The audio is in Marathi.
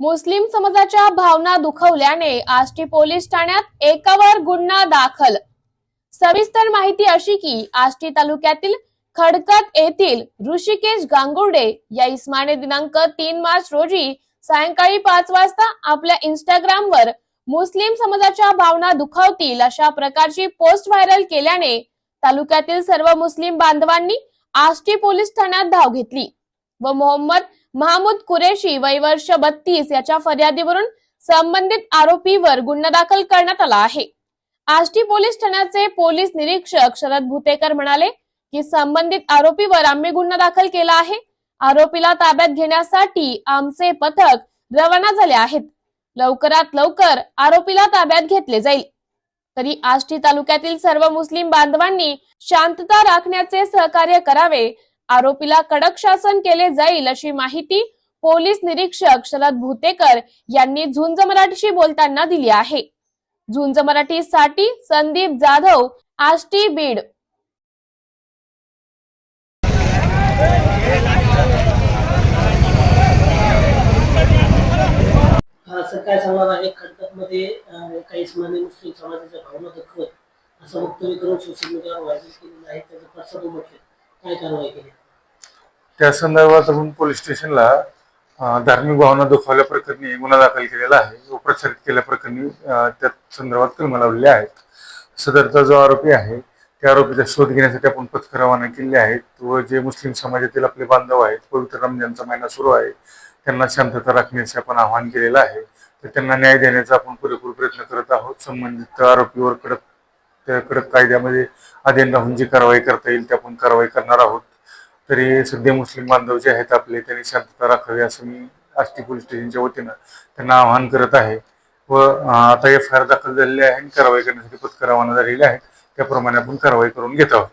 मुस्लिम समाजाच्या भावना दुखवल्याने आष्टी पोलीस ठाण्यात एकावर गुन्हा दाखल. सविस्तर माहिती अशी की आष्टी तालुक्यातील खडकत येथील ऋषिकेश गांगुर्डे या इस्माने दिनांक तीन मार्च रोजी सायंकाळी पाच वाजता आपल्या इंस्टाग्रामवर मुस्लिम समाजाच्या भावना दुखावतील अशा प्रकारची पोस्ट व्हायरल केल्याने तालुक्यातील सर्व मुस्लिम बांधवांनी आष्टी पोलीस ठाण्यात धाव घेतली व मोहम्मद महमूद कुरेशी वय वर्ष बत्तीस याच्या फर्यादीवरून संबंधित आरोपीवर गुन्हा दाखल करण्यात आला आहे. आष्टी पोलीस ठाण्याचे पोलीस निरीक्षक शरद भुतेकर म्हणाले की संबंधित आरोपीवर आम्ही गुन्हा दाखल केला आहे. आरोपीला ताब्यात घेण्यासाठी आमचे पथक रवाना झाले आहेत. लवकरात लवकर आरोपीला ताब्यात घेतले जाईल. तरी आष्टी तालुक्यातील सर्व मुस्लिम बांधवांनी शांतता राखण्याचे सहकार्य करावे आरोपीला कडक शासन केले जाईल अशी माहिती पोलीस निरीक्षक शरद भूतेकर यांनी झुंज मराठीशी बोलताना दिली आहे. झुंज मराठीसाठी संदीप जाधव आष्टी बीड. हा सर काय सांगणार आहे खडकतमध्ये अं, एका इस्मानी मुस्लिम समाजाच्या भावना दुखवत असं वक्तव्य करून सोशल मीडियावर व्हायरल केलेलं आहे त्याचा प्रसाद उमटले. काय कारवाई केली. त्या संदर्भात आपण पोलीस स्टेशनला अं, धार्मिक भावना दुखावल्या प्रकरणी गुन्हा दाखल केलेला आहे. व प्रसारित केल्या प्रकरणी अं, त्या संदर्भात कलम लावलेले आहेत. सदरचा जो आरोपी आहे त्या आरोपीचा शोध घेण्यासाठी आपण पथक रवाना केले आहेत व जे मुस्लिम समाजातील आपले बांधव आहेत पवित्र रमजानचा महिना सुरू आहे त्यांना शांतता राखण्याचे आपण आवाहन केलेलं आहे. तर त्यांना न्याय देण्याचा आपण पुरेपूर प्रयत्न करत आहोत. संबंधित आरोपीवर कडक कडक कायद्यामध्ये अधीन राहून जी कारवाई करता येईल ते आपण कारवाई करणार आहोत. तरी सध्या मुस्लिम बांधव जे आहेत आपले त्यांनी शांतता राखावी असं मी आष्टी पोलीस स्टेशनच्या वतीनं त्यांना आवाहन करत आहे. व आता एफ आय आर दाखल झालेली आहे आणि कारवाई करण्यासाठी पथकर रवाना झालेली आहे त्याप्रमाणे आपण कारवाई करून घेत आहोत.